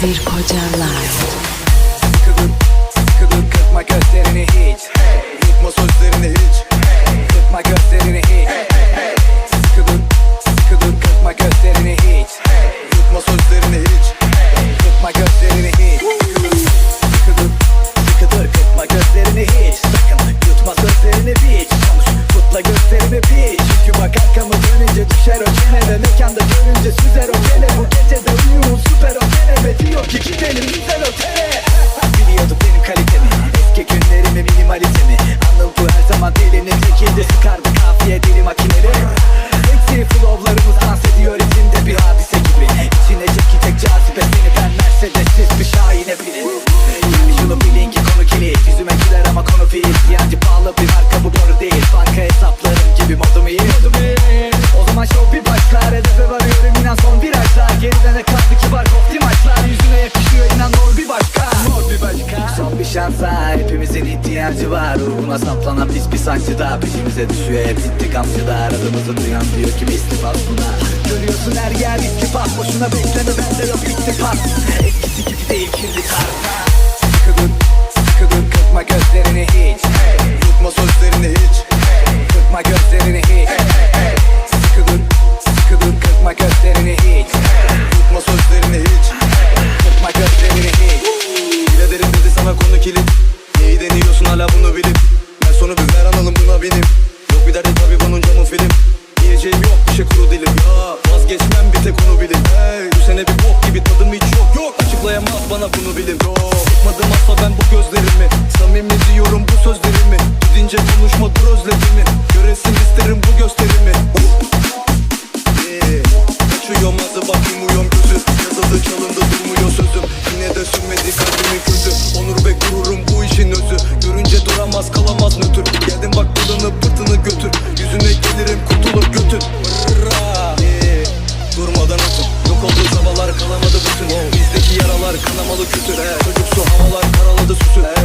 Kadir Koca Live Sıkıdım, kırpma gözlerini hiç hey. Yutma sözlerini hiç hey. Kırpma gözlerini hiç hey, hey, hey. Sıkıdım, sıkıdım kırpma gözlerini hiç hey. Yutma sözlerini hiç hey. Kırpma gözlerini hiç Sıkıdım, sıkıdım, sıkıdım kırpma gözlerini hiç Sakın yutma sözlerini hiç Konuş, tutla gözlerini piç Çünkü bak arkamı dönünce düşer o çenede Mekanda görünce süzer o kelebe iki güzel otele. Biliyorduk benim kalitemi. Eski günlerimi minimalitemi Anıl bu her zaman dilini tekiydi Sıkardı enerji var. Ruhuna saplanan pis bir sancı da Peşimize düşüyor. Hep intikamcı da Aradığımızı duyan diyor ki istifat buna. Görüyorsun her yer ittifak Boşuna bekleme bende yok ittifak Eskisi gibi değil kirli kar. Sıkı dur, sıkı kırpma gözlerini hiç. Tutma sözlerini hiç. Kırpma gözlerini hiç. Sıkı dur, sıkı kırpma gözlerini hiç açıklayamaz bana bunu bilim Sıkmadım asla ben bu gözlerimi. Samimi diyorum bu sözlerimi. Gidince konuşma dur özledimi Göresin isterim bu gösterimi. Yeah. Kaçıyorum azı bakayım uyuyorum. Gözü Yazıldı çalındı durmuyor sözüm. Yine de sürmedi kalbimin közü Onur ve gururum bu işin özü. Görünce duramaz kalamaz nötr kanamalı kütüre Çocuksu havalar karaladı süsüne